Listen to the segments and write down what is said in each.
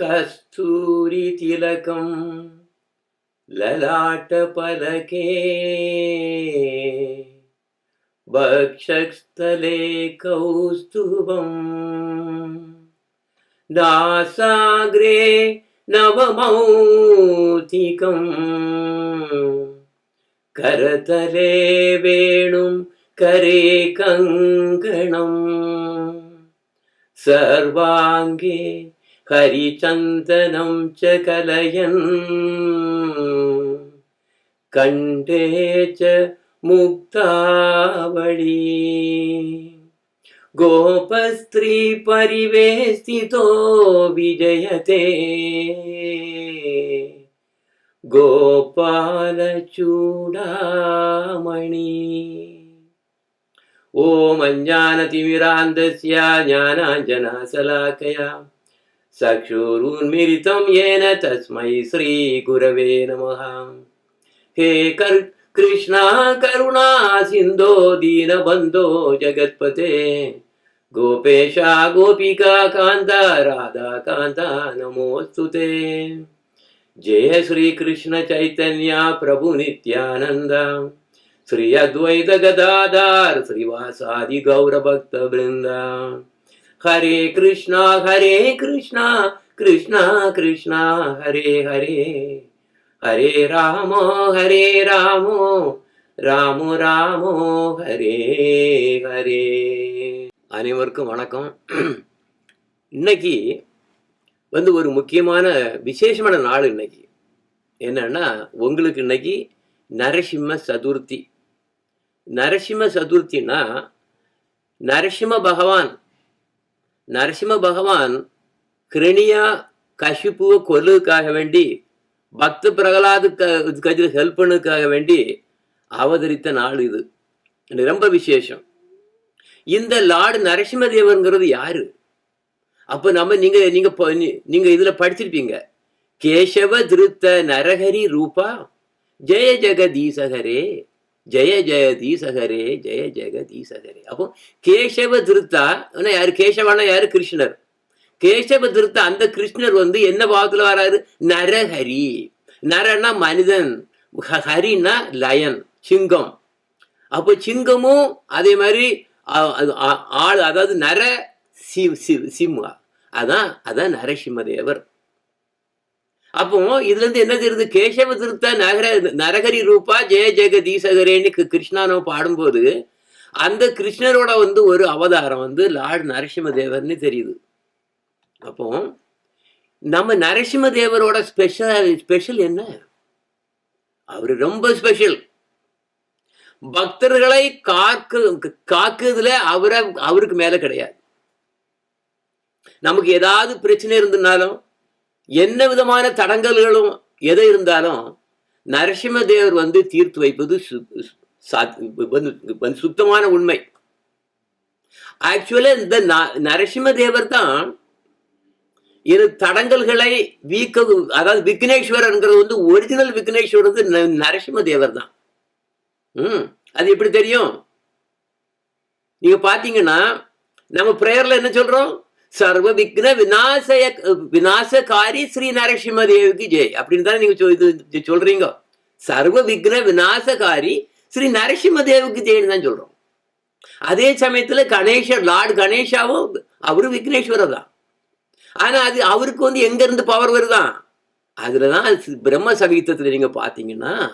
कस्तूरितिलकं ललाटपलके वक्षस्थले कौस्तुभम् नासाग्रे नवमौतिकम् करतले वेणुं കരേ കങ്കണം. സർവാംഗേ ഹരിചന്ദനം ച കലയൻ. കണ്ടേ ച മുക്താവളി. ഗോപസ്ത്രീ പരിവേഷ്ടിതോ വിജയത്തെ ഗോപാലചൂടാമണി ॐ अञ्जानतिमिरान्धस्य ज्ञानाञ्जनाशलाकया चक्षुरुन्मिलितं येन तस्मै श्रीगुरवे नमः हे कर् कृष्णा करुणा सिन्धो दीनबन्धो जगत्पते गोपेशा गोपिका कान्ता राधा कान्ता नमोऽस्तु ते जय श्रीकृष्ण चैतन्य प्रभु नित्यानन्द श्री अद्वैत गदाधार श्रीवासादि गौरभक्त वृंद हरे कृष्णा हरे कृष्णा कृष्णा कृष्णा हरे हरे हरे राम हरे राम ராமு ராமோ ஹரே ஹரே அனைவருக்கும் வணக்கம் இன்னைக்கு வந்து ஒரு முக்கியமான விசேஷமான நாள் இன்னைக்கு என்னன்னா உங்களுக்கு இன்னைக்கு நரசிம்ம சதுர்த்தி நரசிம்ம சதுர்த்தினா நரசிம்ம பகவான் நரசிம்ம பகவான் கிரணியா கஷிப்புவை கொல்லுக்காக வேண்டி பக்த பிரகலாதுக்கு ஹெல்ப் பண்ணதுக்காக வேண்டி அவதரித்த நாள் இது. ரொம்ப விசேஷம். இந்த லார்டு நரசிம்மதேவருங்கிறது யாரு? அப்ப நம்ம நீங்க நீங்க நீங்க இதுல படிச்சிருப்பீங்க. கேசவ திருத்த நரஹரி ரூபா ஜெய ஜெகதீசகரே. ஜெய ஜெயதீசகரே ஜெய ஜெகதீசகரே. அப்போ கேசவ திருத்தா யாரு? கேசவானா யாரு? கிருஷ்ணர். கேசவ திருத்தா அந்த கிருஷ்ணர் வந்து என்ன பாவத்துல வராரு? நரஹரி. நரன்னா மனிதன். ஹ- ஹரின்னா லயன் சிங்கம். அப்போ சிங்கமும் அதே மாதிரி அது ஆ- ஆள் அதாவது நர சி- சி- அதான் அதான் நரசிம்மதேவர். அப்போ இதுல இருந்து என்ன தெரியுது? கேசவ திருத்த நகர நரகரி ரூபா ஜெய ஜெகதீசகரேன்னு கிருஷ்ணானோ பாடும்போது அந்த கிருஷ்ணரோட வந்து ஒரு அவதாரம் வந்து லார்ட் நரசிம்மதேவர்னு தெரியுது. அப்போ நம்ம நரசிம்மதேவரோட ஸ்பெஷல் ஸ்பெஷல் என்ன? அவர் ரொம்ப ஸ்பெஷல். பக்தர்களை காக்கு காக்குதுல அவரை அவருக்கு மேல கிடையாது. நமக்கு ஏதாவது பிரச்சனை இருந்ததுனாலும் என்ன விதமான தடங்கல்களும் எது இருந்தாலும் நரசிம்மதேவர் வந்து தீர்த்து வைப்பது சு- சாத்- வந்து சுத்தமான உண்மை. ஆக்சுவலா இந்த நரசிம்மதேவர் நரசிம்ம தேவர் தான் இரு தடங்கல்களை வீக்க அதாவது விக்னேஸ்வரர்ங்கிறது வந்து ஒரிஜினல் விக்னேஸ்வரர் வந்து ந- நரசிம்ம தேவர் தான். ம் அது எப்படி தெரியும்? நீங்க பாத்தீங்கன்னா நம்ம பிரேயர்ல என்ன சொல்றோம்? சர்வ விக்ன விநாசய விநாசகாரி ஸ்ரீ நரசிம்ம தேவிக்கு ஜெய். அப்படின்னு தானே நீங்க சொ- சொல்றீங்க. சர்வ விக்ன விநாசகாரி ஸ்ரீ நரசிம்ம தேவிக்கு ஜெயின்னு தான் சொல்றோம். அதே சமயத்துல கணேசர் லார்ட் கணேஷாவும் அவரு விக்னேஸ்வரர் தான். ஆனா அது அவருக்கு வந்து எங்க இருந்து பவர் வருதான் அதுலதான் பிரம்ம சங்கீதத்துல நீங்க பாத்தீங்கன்னா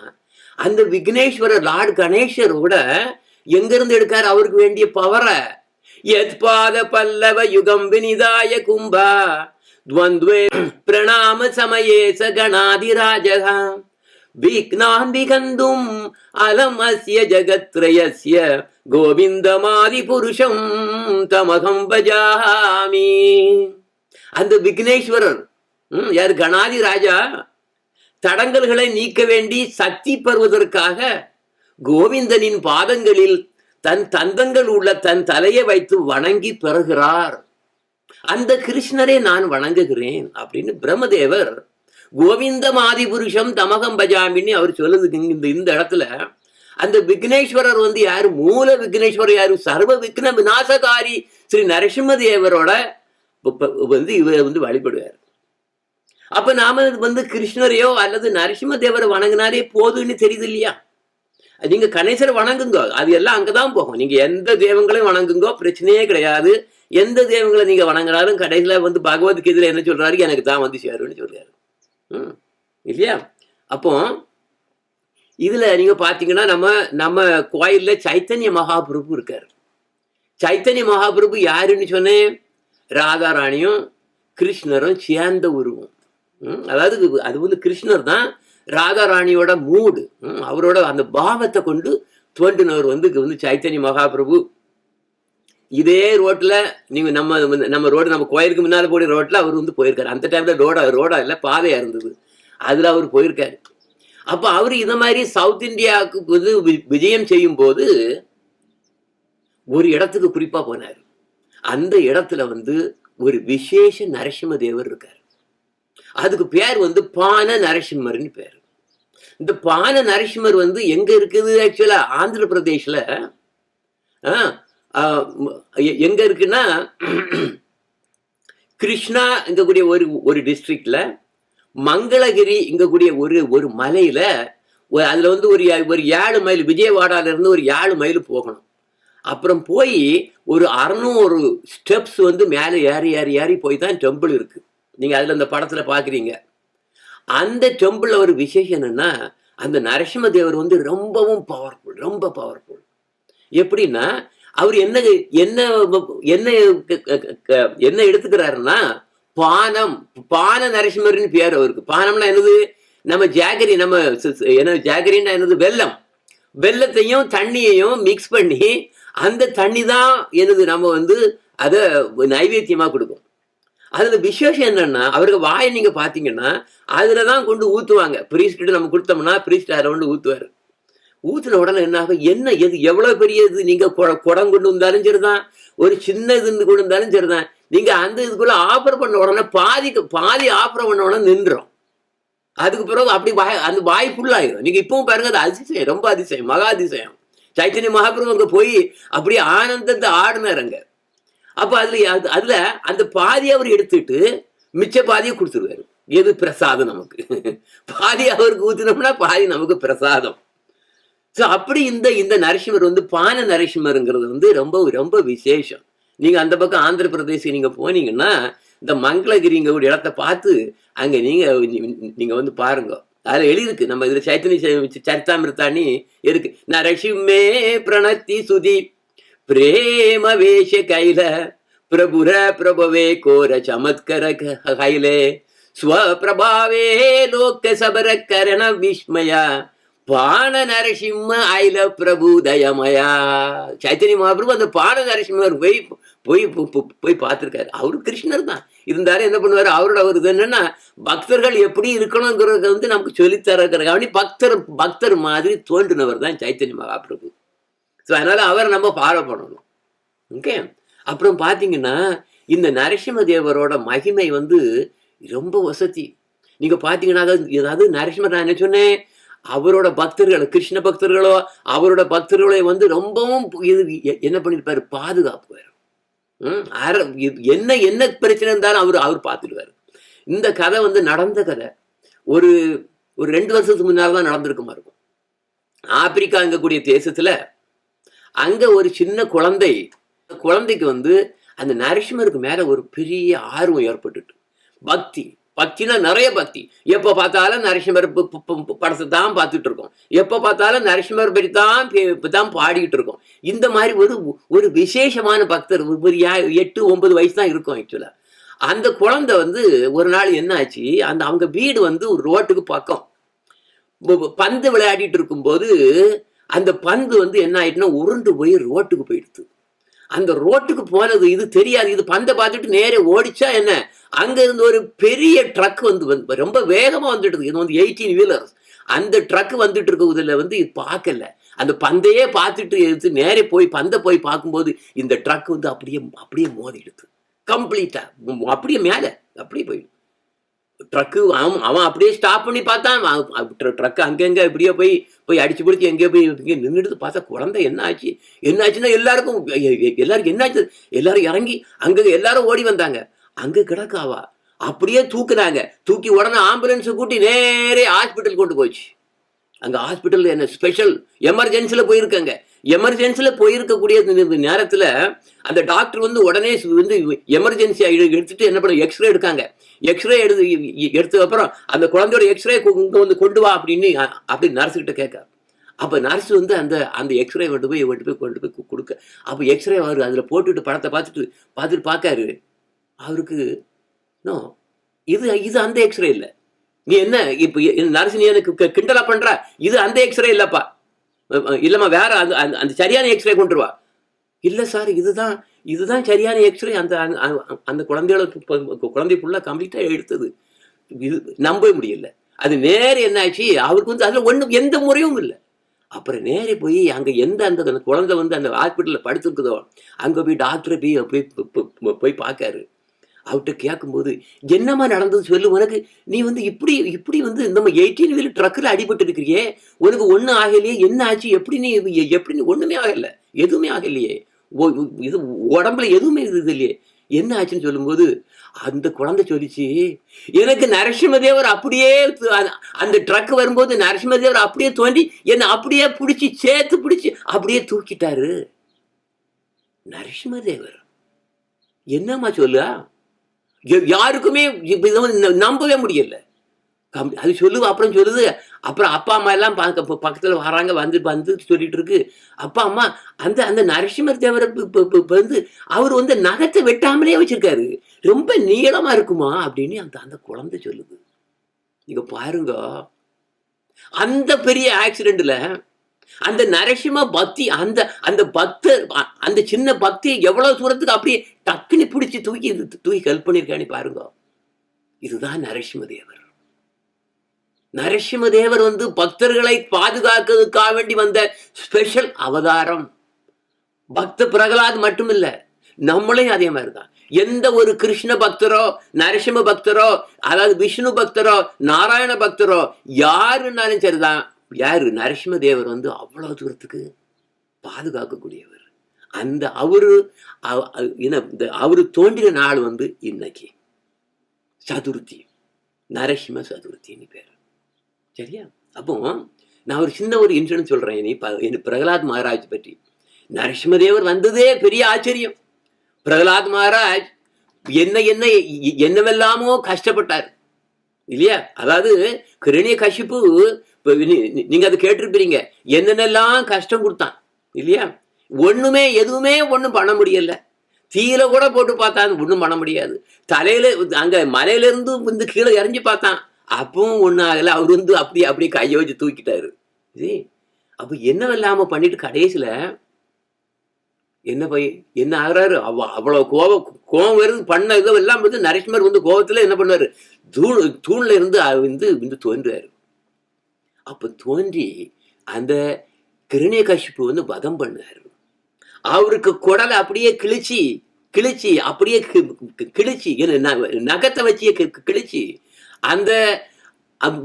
அந்த விக்னேஸ்வரர் லார்ட் கணேஷரோட எங்க இருந்து எடுக்காரு? அவருக்கு வேண்டிய பவரை ಯತ್ಪಾದ பல்லவ ಯುಗಂ ವಿನಿದಾಯ ಕುಂಭ ದ್ವಂದ್ವೇ ಪ್ರಣಾಮ ಸಮಯೇ ಸ ಗಣಾಧಿರಾಜ ವಿಘ್ನಾನ್ ವಿಗಂಧುಂ ಅಲಂ ಅಸ್ಯ ಜಗತ್ರಯಸ್ಯ கோவிந்தமாதிபுருஷம் தமகம் பஜாமி அந்த விக்னேஸ்வரர் யார் கணாதி ராஜா தடங்கல்களை நீக்க வேண்டி சக்தி பெறுவதற்காக கோவிந்தனின் பாதங்களில் தன் தந்தங்கள் உள்ள தன் தலையை வைத்து வணங்கி பெறுகிறார். அந்த கிருஷ்ணரை நான் வணங்குகிறேன் அப்படின்னு பிரம்மதேவர் கோவிந்த மாதிபுருஷம் தமகம் பஜாமின்னு அவர் சொல்லுது இந்த இந்த இடத்துல. அந்த விக்னேஸ்வரர் வந்து யாரு? மூல விக்னேஸ்வரர் யாரு? சர்வ விக்ன விநாசகாரி ஸ்ரீ நரசிம்ம தேவரோட வந்து இவர் வந்து வழிபடுவார். அப்ப நாம வந்து கிருஷ்ணரையோ அல்லது நரசிம்ம தேவரை வணங்கினாரே போதும்னு தெரியுது இல்லையா? நீங்க கணேசரை வணங்குங்க. அது எல்லாம் அங்கதான் போகும். நீங்க எந்த தெய்வங்களையும் வணங்குங்கோ பிரச்சனையே கிடையாது. எந்த தெய்வங்களை நீங்க வணங்கினாலும் கடைசியில வந்து பகவத்கீதையில என்ன சொல்றாரு? எனக்கு தான் வந்து சேரும்னு சொல்றாரு. ம். இல்லையா? அப்போ இதுல நீங்க பாத்தீங்கன்னா நம்ம நம்ம கோயில்ல சைத்தன்ய மகாபிரபு இருக்காரு. சைத்தன்ய மகாபிரபு யாருன்னு சொன்னேன்? ராதாராணியும் கிருஷ்ணரும் சேர்ந்த உருவம். ம், அதாவது அது வந்து கிருஷ்ணர் தான் ராதாராணியோட மூடு அவரோட அந்த பாவத்தை கொண்டு தோன்றினவர் வந்து வந்து சைத்தன்ய மகாபிரபு. இதே ரோட்டில் நீங்கள் நம்ம நம்ம ரோடு நம்ம கோயிலுக்கு முன்னால் போன ரோட்டில் அவர் வந்து போயிருக்காரு. அந்த டைமில் ரோடா ரோடா இல்லை பாதையாக இருந்தது. அதில் அவர் போயிருக்காரு. அப்போ அவர் இந்த மாதிரி சவுத் இந்தியாவுக்கு வந்து வி- விஜயம் செய்யும் போது ஒரு இடத்துக்கு குறிப்பாக போனார். அந்த இடத்துல வந்து ஒரு விசேஷ நரசிம்ம தேவர் இருக்கார். அதுக்கு பேர் வந்து பான நரசிம்மர்னு பேர். இந்த பான நரசிம்மர் வந்து எங்க இருக்குது ஆக்சுவலா ஆந்திர பிரதேஷ்ல ஆ, எங்க இருக்குன்னா கிருஷ்ணா இங்கக்கூடிய ஒரு ஒரு டிஸ்ட்ரிக்ட்ல மங்களகிரி இங்கக்கூடிய ஒரு ஒரு மலையில அதுல வந்து ஒரு ஒரு ஏழு மைல் விஜயவாடால இருந்து ஒரு ஏழு மைல் போகணும். அப்புறம் போய் ஒரு அறுநூறு ஸ்டெப்ஸ் வந்து மேலே ஏறி ஏறி ஏறி போய் தான் டெம்பிள் இருக்குது நீங்க அதுல அந்த படத்துல பாக்குறீங்க. அந்த டெம்பிள்ல ஒரு விசேஷம் என்னன்னா அந்த நரசிம்ம தேவர் வந்து ரொம்பவும் பவர்ஃபுல் ரொம்ப பவர்ஃபுல் எப்படின்னா அவர் என்ன என்ன என்ன என்ன எடுத்துக்கிறாருன்னா பானம் பான நரசிம்மர்னு பேர் அவருக்கு. பானம்னா என்னது? நம்ம ஜாகரி நம்ம என்ன ஜாகரின்னா என்னது? வெல்லம். வெல்லத்தையும் தண்ணியையும் மிக்ஸ் பண்ணி அந்த தண்ணி தான் என்னது? நம்ம வந்து அதை நைவேத்தியமா கொடுக்கும். அதுல விசேஷம் என்னன்னா அவருக்கு வாயை நீங்க பாத்தீங்கன்னா அதுல தான் கொண்டு ஊத்துவாங்க. priest நம்ம கொடுத்தோம்னா பிரீஸ்ட் அதில் கொண்டு ஊத்துவாரு? ஊத்துன உடனே என்ன ஆகும்? என்ன எது எவ்வளவு பெரிய இது நீங்க குடம் கொண்டு வந்தாலும் சரிதான். ஒரு சின்ன இது கொண்டு வந்தாலும் சரிதான். நீங்க அந்த இதுக்குள்ள ஆஃபர் பண்ண உடனே பாதிக்கு பாதி ஆஃபர் பண்ண உடனே நின்றோம் அதுக்கு பிறகு அப்படி வாய் அந்த வாய் ஃபுல்லாயிடும் நீங்க இப்பவும் பாருங்க அது அதிசயம். ரொம்ப அதிசயம். மகா அதிசயம். சைத்தன்ய மகாபிரபு அங்க போய் அப்படியே ஆனந்தத்தை ஆடினார் அங்க. அப்போ அதுல அது- அதுல அந்த பாதியை அவர் எடுத்துட்டு மிச்ச பாதியை கொடுத்துருவாரு. எது பிரசாதம் நமக்கு? பாதி அவருக்கு ஊத்தினோம்னா பாதி நமக்கு பிரசாதம். ஸோ அப்படி இந்த இந்த நரசிம்மர் வந்து பான நரசிம்மருங்கிறது வந்து ரொம்ப ரொம்ப விசேஷம். நீங்க அந்த பக்கம் ஆந்திர பிரதேசம் நீங்க போனீங்கன்னா இந்த மங்களகிரிங்க ஒரு இடத்த பார்த்து அங்க நீங்க நீங்க வந்து பாருங்க. அதுல எழுதிருக்கு நம்ம இதுல சைத்தன்ய ச- சரித்தாமிருத்தாணி இருக்கு. நரசிம்மே பிரணத்தி சுதி. பிரேமவேஷ கைல பிரபுர பிரபவே கோர சமத்கர க- கைலே ஸ்வபிரபாவே லோக்க சபர கரண விஸ்மய பாண நரசிம்ம ஐல பிரபு தயமயா சைத்தன்ய மகாபிரபு அந்த பாண நரசிம்மர் போய் போய் போய் பார்த்துருக்காரு. அவரு கிருஷ்ணர் தான். இருந்தாலும் என்ன பண்ணுவாரு? அவரோட அவரு இது என்னன்னா பக்தர்கள் எப்படி இருக்கணுங்கிறத வந்து நமக்கு சொல்லித்தரங்கிறக்காண்டி பக்தர் பக்தர் மாதிரி தோன்றினவர் தான் சைத்தன்ய மகாபிரபு. ஸோ அதனால அவரை நம்ம ஃபாலோ பண்ணணும். ஓகே அப்புறம் பார்த்தீங்கன்னா இந்த நரசிம்ம தேவரோட மகிமை வந்து ரொம்ப வசதி. நீங்கள் பார்த்தீங்கன்னா அதாவது ஏதாவது நரசிம்மர் நான் என்ன சொன்னேன்? அவரோட பக்தர்கள் கிருஷ்ண பக்தர்களோ அவரோட பக்தர்களோ வந்து ரொம்பவும் இது என்ன பண்ணிருப்பாரு? பாதுகாப்புவார் அற என்ன என்ன பிரச்சனை இருந்தாலும் அவர் அவர் பார்த்துடுவார் இந்த கதை வந்து நடந்த கதை. ஒரு ஒரு ரெண்டு வருஷத்துக்கு முன்னால் தான் நடந்திருக்குமா இருக்கும். ஆப்பிரிக்கா அங்கக்கூடிய அங்க ஒரு சின்ன குழந்தை குழந்தைக்கு வந்து அந்த நரசிம்மருக்கு மேல ஒரு பெரிய ஆர்வம் ஏற்பட்டுட்டு. பக்தி பக்தினா நிறைய பக்தி. எப்ப பார்த்தாலும் நரசிம்மர் படத்தை தான் பார்த்துட்டு இருக்கோம் எப்ப பார்த்தாலும் நரசிம்மர் பற்றி தான் பே- தான் பாடிக்கிட்டு இருக்கோம் இந்த மாதிரி ஒரு ஒரு விசேஷமான பக்தர் ஒரு எட்டு ஒன்பது வயசு தான் இருக்கும் ஆக்சுவலா அந்த குழந்தை வந்து ஒரு நாள் என்ன ஆச்சு? அந்த அவங்க வீடு வந்து ஒரு ரோட்டுக்கு பக்கம். பந்து விளையாடிட்டு இருக்கும்போது அந்த பந்து வந்து என்ன ஆயிட்டுனா உருண்டு போய் ரோட்டுக்கு போயிடுது. அந்த ரோட்டுக்கு போனது இது தெரியாது. இது பந்தை பார்த்துட்டு நேரே ஓடிச்சா என்ன? அங்க இருந்து ஒரு பெரிய ட்ரக் வந்து வந்து ரொம்ப வேகமா வந்துட்டு இது வந்து எயிட்டீன் வீலர்ஸ் அந்த ட்ரக் வந்துட்டு இருக்கிறதுல வந்து இது பார்க்கல. அந்த பந்தையே பார்த்துட்டு எடுத்து நேரே போய் பந்தை போய் பார்க்கும்போது இந்த ட்ரக் வந்து அப்படியே அப்படியே மோதிடுது. கம்ப்ளீட்டா அப்படியே மேலே அப்படியே போயிடுது. ட்ரக்கு அவன் அவன் அப்படியே ஸ்டாப் பண்ணி பார்த்தான். ட்ரக்கு அங்கங்க இப்படியே போய் போய் அடிச்சு பிடிச்சி எங்கேயோ போய் இங்கே நின்றுட்டு பார்த்தா குழந்தை என்ன ஆச்சு? என்ன ஆச்சுன்னா எல்லாருக்கும் எல்லாருக்கும் என்ன ஆச்சு? எல்லாரும் இறங்கி அங்கே எல்லாரும் ஓடி வந்தாங்க. அங்கே கிடக்காவா அப்படியே தூக்குனாங்க. தூக்கி உடனே ஆம்புலன்ஸை கூட்டி நேரே ஹாஸ்பிட்டல் கொண்டு போச்சு. அங்கே ஹாஸ்பிட்டலில் என்ன ஸ்பெஷல் எமர்ஜென்சியில் போயிருக்காங்க. எமர்ஜென்சில போயிருக்கக்கூடிய நேரத்தில் நேரத்துல அந்த டாக்டர் வந்து உடனே வந்து எமர்ஜென்சி எடுத்துட்டு என்ன பண்ண எக்ஸ்ரே எடுக்காங்க. எக்ஸ்ரே எடுத்து எடுத்த அப்புறம் அந்த குழந்தையோட எக்ஸ்ரே இங்கே வந்து கொண்டு வா அப்படின்னு அப்படி நர்ஸ் கிட்ட கேட்க. அப்ப நர்ஸ் வந்து அந்த அந்த எக்ஸ்ரே கொண்டு போய் கொண்டு போய் கொண்டு போய் கொடுக்க. அப்ப எக்ஸ்ரே அவர் அதுல போட்டுட்டு படத்தை பார்த்துட்டு பார்த்துட்டு பார்க்காரு. அவருக்கு நோ இது இது அந்த எக்ஸ்ரே இல்லை. நீ என்ன இப்ப நர்ஸ் நீ எனக்கு கிண்டலா பண்ற? இது அந்த எக்ஸ்ரே இல்லப்பா. இல்லம்மா வேற அந்த அந்த- அந்த சரியான எக்ஸ்ரே கொண்டு வா. இல்ல சார் இதுதான் இதுதான் சரியான எக்ஸ்ரே அந்த அந்த- அந்த- குழந்தையோட குழந்தை ஃபுல்லா கம்ப்ளீட்டா எடுத்தது. இது நம்பவே முடியல. அது நேர என்னாச்சு அவருக்கு வந்து அதுல ஒண்ணும் எந்த முறையும் இல்லை. அப்புறம் நேரே போய் அங்க எந்த அந்த குழந்தை வந்து அந்த ஹாஸ்பிட்டல்ல படுத்துருக்குதோ அங்க போய் டாக்டரை போய்- போய்- போய் பார்க்காரு. அவர்கிட்ட கேட்கும்போது என்னம்மா நடந்தது சொல்லு உனக்கு நீ வந்து இப்படி இப்படி வந்து இந்த எயிட்டீன் வீல் ட்ரக்கில் அடிபட்டு இருக்கிறியே உனக்கு ஒன்றும் ஆகலையே என்ன ஆச்சு எப்படி நீ எ- எப்படி நீ ஆகல எதுவுமே ஆகலையே ஓ- இது உடம்புல எதுவுமே இது இல்லையே என்ன ஆச்சுன்னு சொல்லும்போது அந்த குழந்தை சொல்லிச்சு எனக்கு நரசிம்மதேவர் அப்படியே அந்த- ட்ரக் வரும்போது நரசிம்மதேவர் அப்படியே தோண்டி என்னை அப்படியே பிடிச்சி சேர்த்து பிடிச்சி அப்படியே தூக்கிட்டாரு. நரசிம்மதேவர். என்னம்மா சொல்லு யாருக்குமே நம்பவே முடியல. கம்- அது சொல்லுது அப்புறம் சொல்லுது அப்புறம் அப்பா அம்மா எல்லாம் பார்க்க பக்கத்தில் வராங்க வந்து வந்து சொல்லிட்டு இருக்கு. அப்பா அம்மா அந்த அந்த நரசிம்மர் தேவரை வந்து அவர் வந்து நகத்தை வெட்டாமலே வச்சிருக்காரு. ரொம்ப நீளமா இருக்குமா அப்படின்னு அந்த அந்த குழந்தை சொல்லுது. நீங்க பாருங்க. அந்த பெரிய ஆக்சிடென்ட்ல அந்த நரசிம்ம பக்தி அந்த அந்த பக்தர் அந்த சின்ன பக்தி எவ்வளவு தூரத்துக்கு அப்படியே டக்குன்னு பிடிச்சி தூக்கி இது தூக்கி ஹெல்ப் பண்ணிருக்கான்னு பாருங்க. இதுதான் நரசிம்ம தேவர். நரசிம்ம தேவர் வந்து பக்தர்களை பாதுகாக்கிறதுக்காக வேண்டி வந்த ஸ்பெஷல் அவதாரம். பக்த பிரகலாத் மட்டுமில்ல நம்மளையும் அதே மாதிரிதான். எந்த ஒரு கிருஷ்ண பக்தரோ நரசிம்ம பக்தரோ அதாவது விஷ்ணு பக்தரோ நாராயண பக்தரோ யாருன்னாலும் சரிதான். யாரு? நரசிம்ம தேவர் வந்து அவ்வளவு தூரத்துக்கு பாதுகாக்கக்கூடியவர். அந்த அவரு இந்த அவரு தோன்றின நாள் வந்து இன்னைக்கு. சதுர்த்தி. நரசிம்ம சதுர்த்தின்னு பேர். சரியா? அப்போ நான் ஒரு சின்ன ஒரு இன்சிடென்ட் சொல்றேன். இனி பிரகலாத் மகாராஜ் பற்றி. நரசிம்மதேவர் வந்ததே பெரிய ஆச்சரியம். பிரகலாத் மகாராஜ் என்ன என்ன என்னவெல்லாமோ கஷ்டப்பட்டார். இல்லையா? அதாவது கிரணிய கஷிப்பு நீங்க அதை கேட்டிருப்பீங்க. என்னென்னலாம் கஷ்டம் கொடுத்தான் இல்லையா? ஒண்ணுமே எதுவுமே ஒன்றும் பண்ண முடியல. தீயில கூட போட்டு பார்த்தான் ஒன்றும் பண்ண முடியாது. தலையில அங்க மலையிலிருந்து இந்த வந்து கீழே இறஞ்சி பார்த்தான். அப்பவும் ஒன்றும் ஆகலை. அவர் வந்து அப்படியே அப்படியே கையை வச்சு தூக்கிட்டாரு. சரி. அப்ப என்னவெல்லாம பண்ணிட்டு கடைசியில என்ன பை என்ன ஆகுறாரு? அவ அவ்வளவு கோபம் கோபம் வருது பண்ண இதெல்லாம் வந்து நரசிம்மர் வந்து கோபத்துல என்ன பண்ணாரு தூண் தூண்ல இருந்து வந்து வந்து தோன்றாரு அப்போ தோன்றி அந்த கிருணிய கஷிப்பு வந்து வதம் பண்ணாரு அவருக்கு குடலை அப்படியே கிழிச்சு கிழிச்சு அப்படியே கி- கிழிச்சு என்ன நகத்தை வச்சு கி- கிழிச்சு அந்த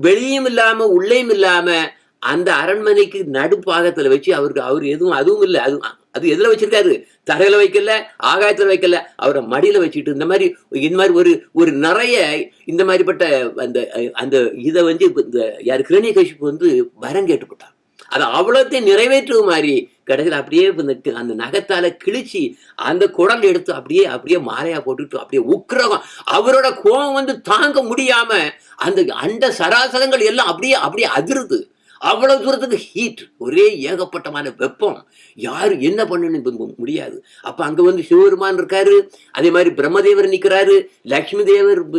வெளியும் இல்லாமல் உள்ளேயும் இல்லாமல் அந்த அரண்மனைக்கு நடுப்பாகத்தில் வச்சு அவருக்கு அவர் எதுவும் அதுவும் இல்லை அதுவும் அது எதுல வச்சிருக்காரு? தரையில வைக்கல ஆகாயத்துல வைக்கல அவரை மடியில வச்சுட்டு இந்த மாதிரி இந்த மாதிரி ஒரு ஒரு நிறைய இந்த மாதிரிப்பட்ட அந்த அந்த இதை வந்து இந்த யார் கிரணிய கஷிப்பு வந்து வரம் கேட்டுக்கிட்டான் அதை அவ்வளோத்தையும் நிறைவேற்றுவது மாதிரி கடைசியில் அப்படியே இந்த அந்த நகத்தால கிழிச்சு அந்த குடல் எடுத்து அப்படியே அப்படியே மாலையா போட்டுட்டு அப்படியே உக்கிரகம். அவரோட கோபம் வந்து தாங்க முடியாம அந்த அண்ட சராசரங்கள் எல்லாம் அப்படியே அப்படியே அதிருது. அவ்வளவு தூரத்துக்கு ஹீட் ஒரே ஏகப்பட்டமான வெப்பம். யாரு என்ன பண்ணணும் முடியாது. அப்ப அங்க வந்து சிவபெருமான் இருக்காரு அதே மாதிரி பிரம்மதேவர் நிற்கிறாரு லக்ஷ்மி தேவர்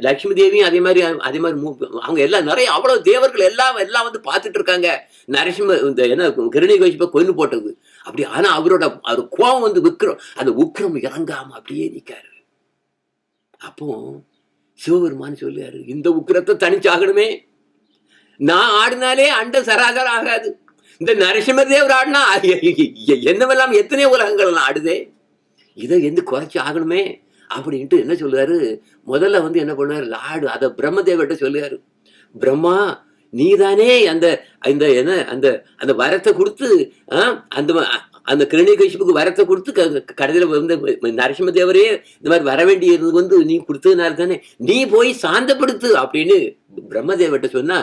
லக்ஷ்மி தேவியும் அதே மாதிரி அதே மாதிரி மூ- அவங்க எல்லாம் நிறைய அவ்வளவு தேவர்கள் எல்லாம் எல்லாம் வந்து பார்த்துட்டு இருக்காங்க. நரசிம்ம இந்த என்ன கிருணி கழிப்ப கொண்டு போட்டது. அப்படி ஆனா அவரோட அவர் கோபம் வந்து விக்ரம் அந்த உக்கிரம் இறங்காம அப்படியே நிற்காரு அப்போ சிவபெருமான் சொல்லுவாரு இந்த உக்கிரத்தை தனிச்சாகணுமே. நான் ஆடினாலே அண்ட சராசரம் ஆகாது. இந்த நரசிம்மர் தேவர் ஆடினா என்னவெல்லாம் எத்தனை உலகங்கள் எல்லாம் ஆடுதே? இதை எந்த குறைச்சி ஆகணுமே அப்படின்ட்டு என்ன சொல்லுவாரு முதல்ல வந்து என்ன பண்ணுவாரு? லாடு அதை பிரம்மதேவர்கிட்ட சொல்லுவாரு. பிரம்மா நீதானே அந்த இந்த என்ன அந்த அந்த வரத்தை கொடுத்து ஆ, அந்த அந்த கிருணிகேஷிப்புக்கு வரத்தை கொடுத்து க- வந்து நரசிம்ம தேவரே இந்த மாதிரி வர வேண்டியது வந்து நீ கொடுத்ததுனால தானே. நீ போய் சாந்தப்படுத்து அப்படின்னு பிரம்மதேவர்கிட்ட சொன்னா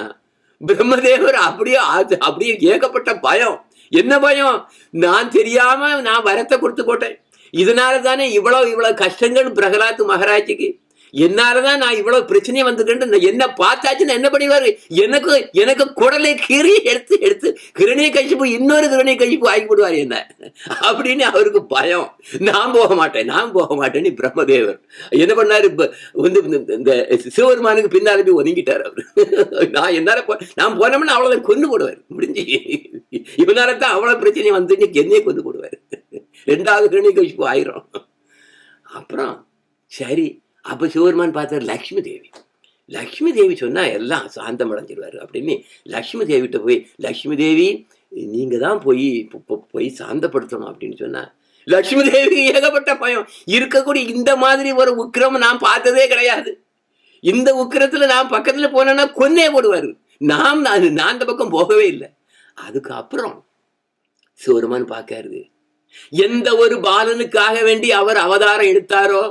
பிரம்மதேவர் அப்படியே அப்படியே ஏகப்பட்ட பயம். என்ன பயம்? நான் தெரியாம நான் வரத்தை கொடுத்து போட்டேன். இதனால தானே இவ்வளவு இவ்வளவு கஷ்டங்கள் பிரகலாத் மகாராஜுக்கு. என்னாலதான் நான் இவ்வளவு பிரச்சனையை வந்துக்கிட்டு என்ன பார்த்தாச்சுன்னு என்ன பண்ணிடுவாரு எனக்கு எனக்கு குடலை கீறி எடுத்து எடுத்து கிருணியை கழிப்பு இன்னொரு கிருணை கழிப்பு ஆகி விடுவார் என்ன? அப்படின்னு அவருக்கு பயம். நான் போக மாட்டேன் நான் போக மாட்டேன்னு பிரம்மதேவர். என்ன பண்ணாரு? வந்து இந்த- சிவபெருமானுக்கு பின்னால போய் ஒதுங்கிட்டார் அவரு. நான் என்னால நான் போனோம்னா அவ்வளவுதான் கொண்டு போடுவார். முடிஞ்சு. இவனால தான் அவ்வளவு பிரச்சனை வந்து என்னையே கொண்டு போடுவார். ரெண்டாவது கிருணிய கழிப்பு ஆயிரும். அப்புறம் சரி அப்போ சிவபெருமான் பார்த்தார் லக்ஷ்மி தேவி லக்ஷ்மி தேவி சொன்னா எல்லாம் சாந்தம் அடைஞ்சிருவாரு. அப்படின்னு லக்ஷ்மி தேவிட்ட போய் லக்ஷ்மி தேவி நீங்க தான் போய் போய் சாந்தப்படுத்தணும். அப்படின்னு சொன்னா லக்ஷ்மி தேவி ஏகப்பட்ட பயம். இருக்கக்கூடிய இந்த மாதிரி ஒரு உக்கிரம் நான் பார்த்ததே கிடையாது. இந்த உக்கிரத்துல நான் பக்கத்துல போனேன்னா கொன்னே போடுவாரு. நாம் நான் நான் அந்த பக்கம் போகவே இல்லை. அதுக்கு அப்புறம் சிவருமான் பார்க்காரு எந்த ஒரு பாலனுக்காக வேண்டி அவர் அவதாரம் எடுத்தாரோ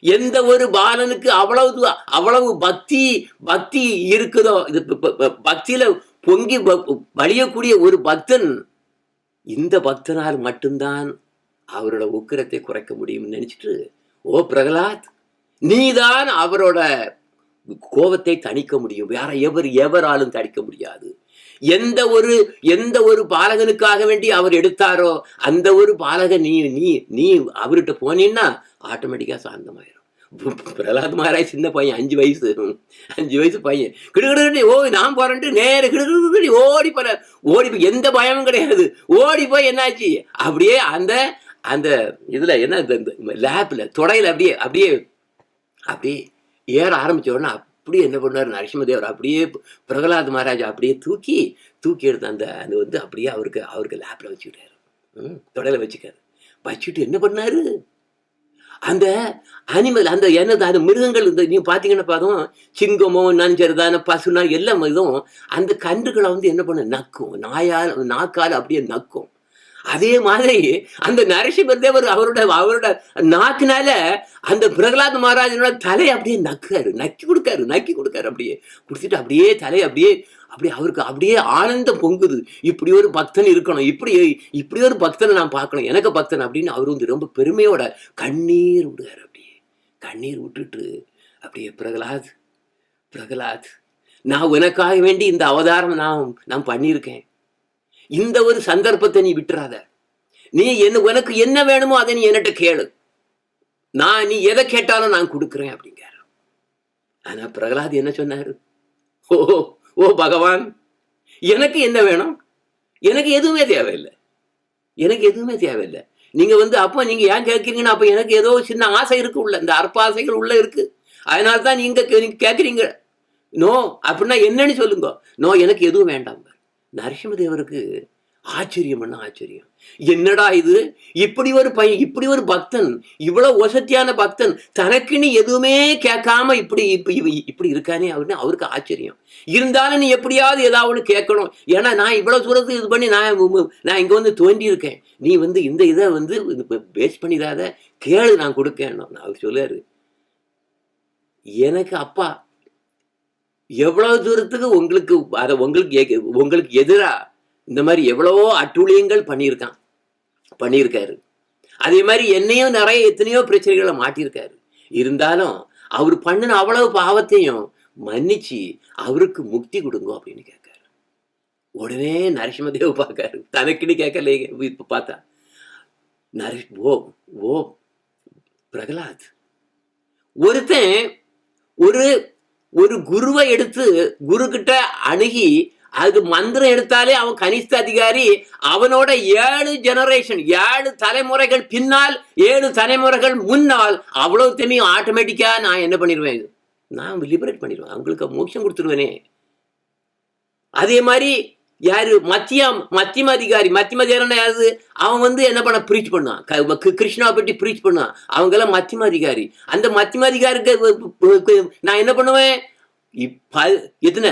எந்த ஒரு பாலனுக்கு அவ்வளவு அவ்வளவு பக்தி பக்தி இருக்குதோ இது பக்தியில பொங்கி வ- வழியக்கூடிய ஒரு பக்தன் இந்த பக்தனால் மட்டும்தான் அவரோட உக்கிரத்தை குறைக்க முடியும்னு நினைச்சிட்டு ஓ பிரகலாத் நீதான் அவரோட கோபத்தை தணிக்க முடியும். வேற எவர் எவராலும் தணிக்க முடியாது. எந்த ஒரு எந்த ஒரு பாலகனுக்காக வேண்டி அவர் எடுத்தாரோ அந்த ஒரு பாலகன் நீ நீ நீ அவர்கிட்ட போனீன்னா ஆட்டோமேட்டிக்கா சாந்தமாயிரும். பிரகலாத் மகாராஜ் சின்ன பையன் அஞ்சு வயசு. அஞ்சு வயசு பையன். கிடுகிடு ஓ நான் போறேன்ட்டு நேர கிடுகிடு ஓடி போற ஓடி போய் எந்த பயமும் கிடையாது. ஓடி போய் என்னாச்சு? அப்படியே அந்த அந்த இதுல என்ன இந்த லேப்ல தொடையில அப்படியே அப்படியே அப்படியே ஏற ஆரம்பிச்ச உடனே அப்படியே என்ன பண்ணார் நரசிம்மதேவர் அப்படியே பிரகலாத் மகாராஜா அப்படியே தூக்கி தூக்கி எடுத்து அந்த அது வந்து அப்படியே அவருக்கு அவருக்கு லேப்பில் வச்சுக்கிட்டாரு. ம், தொடலை வச்சுக்காரு வச்சுட்டு என்ன பண்ணார்? அந்த அனிமல் அந்த என்னது அந்த மிருகங்கள் இந்த நீ பார்த்தீங்கன்னா பார்த்தோம் சிங்கமோ நஞ்சருதான பசுனா எல்லாம் இதுவும் அந்த கன்றுகளை வந்து என்ன பண்ண நக்கும். நாயால் நாக்கால் அப்படியே நக்கும். அதே மாதிரி அந்த நரசிம்மர் தேவர் அவரோட அவரோட நாக்குனால அந்த பிரகலாத் மகாராஜனோட தலையை அப்படியே நக்குறாரு. நக்கி கொடுக்காரு நக்கி கொடுக்காரு அப்படியே. கொடுத்துட்டு அப்படியே தலையை அப்படியே அப்படியே அவருக்கு அப்படியே ஆனந்தம் பொங்குது. இப்படி ஒரு பக்தன் இருக்கணும். இப்படி இப்படி ஒரு பக்தனை நான் பார்க்கணும். எனக்கு பக்தன் அப்படின்னு அவர் வந்து ரொம்ப பெருமையோட கண்ணீர் விடுறாரு அப்படியே. கண்ணீர் விட்டுட்டு அப்படியே பிரகலாத் பிரகலாத் நான் உனக்காக வேண்டி இந்த அவதாரம் நான் நான் பண்ணியிருக்கேன். இந்த ஒரு சந்தர்ப்பத்தை நீ விட்டுறாத. நீ என்ன உனக்கு என்ன வேணுமோ அதை நீ என்கிட்ட கேளு. நான் நீ எதை கேட்டாலும் நான் கொடுக்குறேன் அப்படிங்கிற ஆனா பிரகலாத் என்ன சொன்னாரு? ஓ ஓ பகவான் எனக்கு என்ன வேணும்? எனக்கு எதுவுமே தேவையில்லை. எனக்கு எதுவுமே தேவையில்லை. நீங்க வந்து அப்போ நீங்க ஏன் கேட்குறீங்கன்னா அப்ப எனக்கு ஏதோ சின்ன ஆசை இருக்கு உள்ள இந்த அற்ப ஆசைகள் உள்ள இருக்கு. அதனால தான் கே- நீங்க கேட்குறீங்க. நோ அப்படின்னா என்னன்னு சொல்லுங்க. நோ எனக்கு எதுவும் வேண்டாம். நரசிம்மதேவருக்கு ஆச்சரியம்னா ஆச்சரியம்? என்னடா இது? இப்படி ஒரு பையன் இப்படி ஒரு பக்தன் இவ்வளவு வசதியான பக்தன் தனக்குன்னு எதுவுமே கேட்காம இப்படி இப்படி இப்படி இருக்கானே அப்படின்னு அவருக்கு ஆச்சரியம். இருந்தாலும் நீ எப்படியாவது ஏதாவது கேட்கணும். ஏன்னா நான் இவ்வளவு தூரத்துக்கு இது பண்ணி நான் நான் இங்க வந்து தோண்டி இருக்கேன் நீ வந்து இந்த இதை வந்து பேஸ் பண்ணிடாத. கேளு நான் கொடுக்கணும் அவர் சொல்லுவாரு எனக்கு அப்பா எவ்வளவு தூரத்துக்கு உங்களுக்கு அதை உங்களுக்கு உங்களுக்கு எதிராக இந்த மாதிரி எவ்வளவோ அட்டூழியங்கள் பண்ணியிருக்கான். பண்ணியிருக்காரு. அதே மாதிரி என்னையும் நிறைய எத்தனையோ பிரச்சனைகளை மாட்டியிருக்காரு. இருந்தாலும் அவர் பண்ணின அவ்வளவு பாவத்தையும் மன்னிச்சு அவருக்கு முக்தி கொடுங்க அப்படின்னு கேட்காரு. உடனே நரசிம்மதேவ் பார்க்காரு. தனக்குன்னு கேட்கல இப்போ பார்த்தா. நரி ஓ ஓ பிரகலாத். ஒருத்தன் ஒரு ஒரு குருவை எடுத்து குரு கிட்ட அணுகி அது மந்திரம் எடுத்தாலே அவன் கனிஷ்ட அதிகாரி அவனோட ஏழு ஜெனரேஷன் ஏழு தலைமுறைகள் பின்னால் ஏழு தலைமுறைகள் முன்னால் அவ்வளவு தெரியும் ஆட்டோமேட்டிக்கா நான் என்ன பண்ணிடுவேன் நான் லிபரேட் பண்ணிடுவேன் அவங்களுக்கு மோட்சம் கொடுத்துருவேனே. அதே மாதிரி யாரு? மத்திய மத்தியம அதிகாரி. மத்தியம அதிகாரினா யாரு? அவன் வந்து என்ன பண்ண பிரீச் பண்ணான். க- கிருஷ்ணாவை பற்றி ப்ரீச் பண்ணான். அவங்க எல்லாம் மத்தியம அதிகாரி. அந்த மத்தியம அதிகாரிக்கு நான் என்ன பண்ணுவேன்? எத்தனை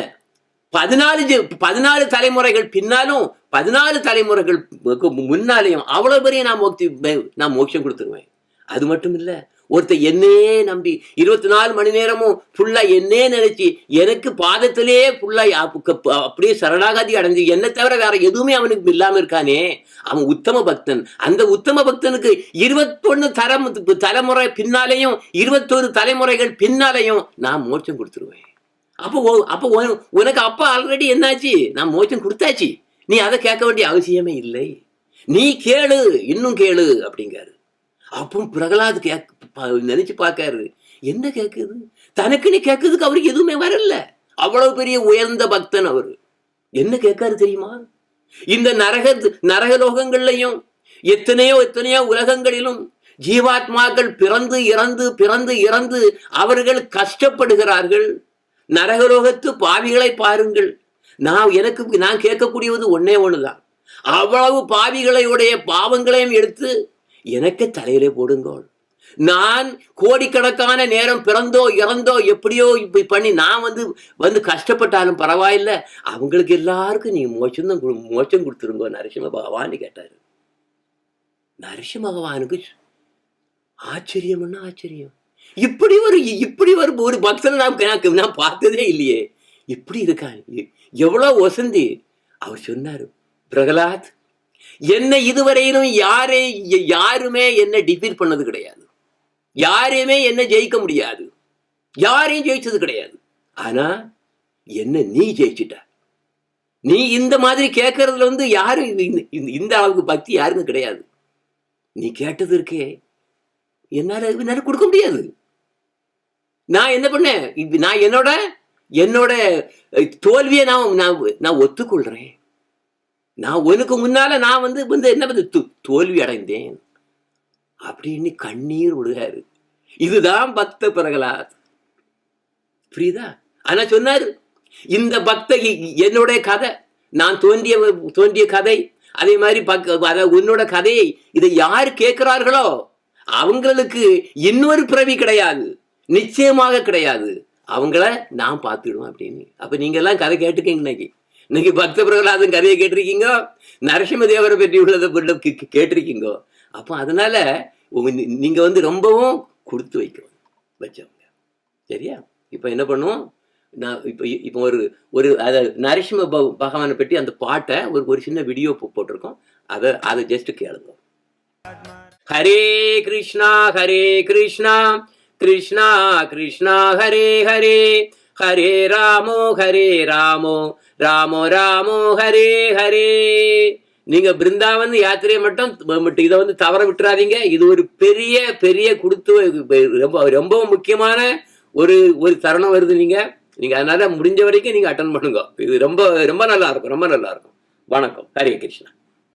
பதினாலு பதினாலு தலைமுறைகள் பின்னாலும் பதினாலு தலைமுறைகள் முன்னாலேயும் அவ்வளவு பெரிய நான் மோக்தி நான் மோட்சம் கொடுத்துருவேன். அது மட்டும் இல்ல ஒருத்தர் என்னே நம்பி இருபத்தி நாலு மணி நேரமும் ஃபுல்லா என்னே நினைச்சு எனக்கு பாதத்திலே ஃபுல்லா அப்படியே சரணாகதி அடைஞ்சு என்னை தவிர வேற எதுவுமே அவனுக்கு இல்லாம இருக்கானே. அவன் உத்தம பக்தன். அந்த உத்தம பக்தனுக்கு இருபத்தொன்னு தரம் தலைமுறை பின்னாலேயும் இருபத்தொரு தலைமுறைகள் பின்னாலேயும் நான் மோட்சம் கொடுத்துருவேன். அப்போ உ- அப்போ உனக்கு அப்பா ஆல்ரெடி என்னாச்சு? நான் மோட்சம் கொடுத்தாச்சு. நீ அதை கேட்க வேண்டிய அவசியமே இல்லை. நீ கேளு இன்னும் கேளு அப்படிங்காரு அப்போ பிரகலாத் கேக் நினைச்சு பார்க்காரு என்ன கேக்குது? தனக்குன்னு கேட்கறதுக்கு அவருக்கு எதுவுமே வரல. அவ்வளவு பெரிய உயர்ந்த பக்தன் அவரு. என்ன கேட்காரு தெரியுமா? இந்த நரக நரகலோகங்கள்லையும் எத்தனையோ எத்தனையோ உலகங்களிலும் ஜீவாத்மாக்கள் பிறந்து இறந்து பிறந்து இறந்து அவர்கள் கஷ்டப்படுகிறார்கள். நரகலோகத்து பாவிகளை பாருங்கள். நான் எனக்கு நான் கேட்கக்கூடியது ஒன்னே ஒண்ணுதான். அவ்வளவு பாவிகளையுடைய பாவங்களையும் எடுத்து எனக்கு தலையிலே போடுங்கள். நான் கோடிக்கணக்கான நேரம் பிறந்தோ இறந்தோ எப்படியோ இப்படி பண்ணி நான் வந்து வந்து கஷ்டப்பட்டாலும் பரவாயில்ல. அவங்களுக்கு எல்லாருக்கும் நீ மோச்சம் தான் மோச்சம் கொடுத்துருங்க நரசிம்ம பகவான்னு கேட்டாரு. நரசிம்ம பகவானுக்கு ஆச்சரியம்னா ஆச்சரியம்? இப்படி ஒரு இப்படி ஒரு ஒரு பக்தனை நான் நான் பார்த்ததே இல்லையே. இப்படி இருக்கான். எவ்வளோ எவ்வளவு வசந்தி. அவர் சொன்னாரு பிரகலாத் என்னை இதுவரையிலும் யாரே யாருமே என்ன டிபீட் பண்ணது கிடையாது. யாரையுமே என்ன ஜெயிக்க முடியாது. யாரையும் ஜெயிச்சது கிடையாது. ஆனா என்ன நீ ஜெயிச்சிட்ட. நீ இந்த மாதிரி கேட்கறதுல வந்து யாரும் இந்த- இந்த- அளவுக்கு பக்தி யாருக்கும் கிடையாது. நீ கேட்டது இருக்கே. என்னால என்னால கொடுக்க முடியாது. நான் என்ன பண்ணேன்? இப்ப நான் என்னோட என்னோட தோல்வியை நான் நான் நான் ஒத்துக்கொள்றேன். நான் உனக்கு முன்னால நான் வந்து வந்து என்ன பண்ண தோல்வி அடைந்தேன். அப்படின்னு கண்ணீர் விடுகாரு இதுதான் பக்த பிரகலாத். புரியுதா? ஆனா சொன்னாரு இந்த பக்த என்னுடைய கதை நான் தோன்றிய தோன்றிய கதை அதே மாதிரி உன்னோட கதையை இதை யார் கேட்கிறார்களோ அவங்களுக்கு இன்னொரு பிறவி கிடையாது நிச்சயமாக கிடையாது. அவங்கள நான் பார்த்துடுவோம் அப்படின்னு. அப்ப நீங்க எல்லாம் கதை கேட்டுக்கீங்க இன்னைக்கு. இன்னைக்கு பக்த பிரகலாதன் கதையை கேட்டிருக்கீங்க? நரசிம்ம தேவரை பற்றி உள்ளதை கேட்டிருக்கீங்க? அப்போ அதனால நீங்கள் நீங்க வந்து ரொம்பவும் கொடுத்து வைக்கணும் வச்சவங்க. சரியா? இப்போ என்ன பண்ணுவோம்? நான் இப்போ இப்போ ஒரு ஒரு அதை நரசிம்ம பக- பகவானை பற்றி அந்த பாட்டை ஒரு ஒரு சின்ன வீடியோ போட்டிருக்கோம். அதை அதை ஜஸ்ட் கேளுங்க. ஹரே கிருஷ்ணா ஹரே கிருஷ்ணா கிருஷ்ணா கிருஷ்ணா ஹரே ஹரே ஹரே ராமோ ஹரே ராமோ ராமோ ராமோ ஹரே ஹரே. நீங்க பிருந்தாவன் யாத்திரையை மட்டும் இதை வந்து தவற விட்டுறாதீங்க. இது ஒரு பெரிய பெரிய கொடுத்து ரொம்ப ரொம்ப முக்கியமான ஒரு ஒரு தருணம் வருது நீங்க. நீங்க அதனால முடிஞ்ச வரைக்கும் நீங்க அட்டன் பண்ணுங்க. இது ரொம்ப ரொம்ப நல்லா இருக்கும் ரொம்ப நல்லா இருக்கும். வணக்கம். ஹரே கிருஷ்ணா.